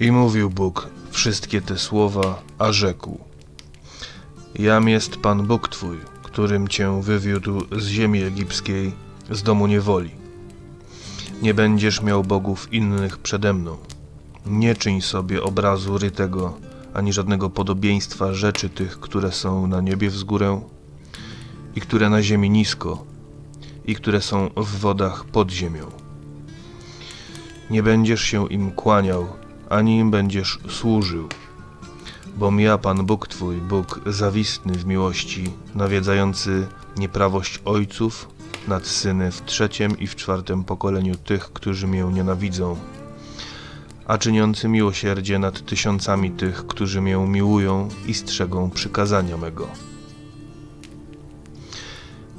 I mówił Bóg wszystkie te słowa, a rzekł: Jam jest Pan Bóg Twój, którym Cię wywiódł z ziemi egipskiej, z domu niewoli. Nie będziesz miał bogów innych przede mną. Nie czyń sobie obrazu rytego, ani żadnego podobieństwa rzeczy tych, które są na niebie wzgórę i które na ziemi nisko i które są w wodach pod ziemią. Nie będziesz się im kłaniał, ani im będziesz służył, bom ja, Pan Bóg Twój, Bóg zawistny w miłości, nawiedzający nieprawość ojców nad syny w trzecim i w czwartym pokoleniu tych, którzy mię nienawidzą, a czyniący miłosierdzie nad tysiącami tych, którzy mię miłują i strzegą przykazania mego.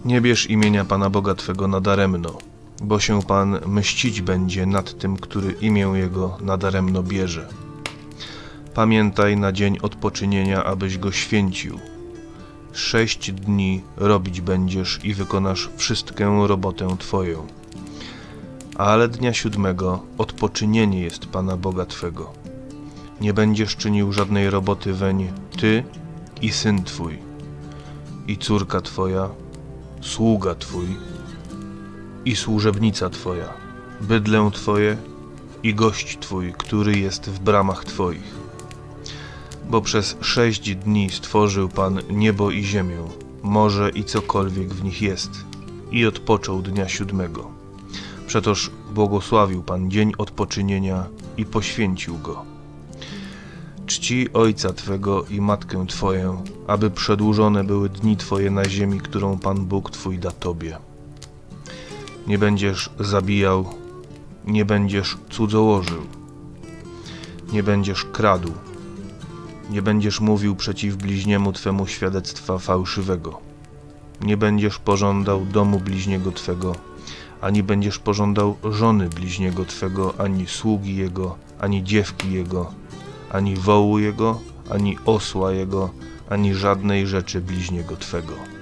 Nie bierz imienia Pana Boga Twego nadaremno, bo się Pan mścić będzie nad tym, który imię Jego nadaremno bierze. Pamiętaj na dzień odpoczynienia, abyś go święcił. Sześć dni robić będziesz i wykonasz wszystkę robotę Twoją. Ale dnia siódmego odpoczynienie jest Pana Boga Twego. Nie będziesz czynił żadnej roboty weń Ty i Syn Twój, i córka Twoja, sługa Twój i służebnica Twoja, bydlę Twoje i gość Twój, który jest w bramach Twoich. Bo przez sześć dni stworzył Pan niebo i ziemię, morze i cokolwiek w nich jest, i odpoczął dnia siódmego. Przetoż błogosławił Pan dzień odpoczynienia i poświęcił go. Czci ojca Twego i matkę Twoją, aby przedłużone były dni Twoje na ziemi, którą Pan Bóg Twój da Tobie. Nie będziesz zabijał, nie będziesz cudzołożył, nie będziesz kradł, nie będziesz mówił przeciw bliźniemu Twemu świadectwa fałszywego, nie będziesz pożądał domu bliźniego Twego, ani będziesz pożądał żony bliźniego Twego, ani sługi jego, ani dziewki jego, ani wołu jego, ani osła jego, ani żadnej rzeczy bliźniego Twego.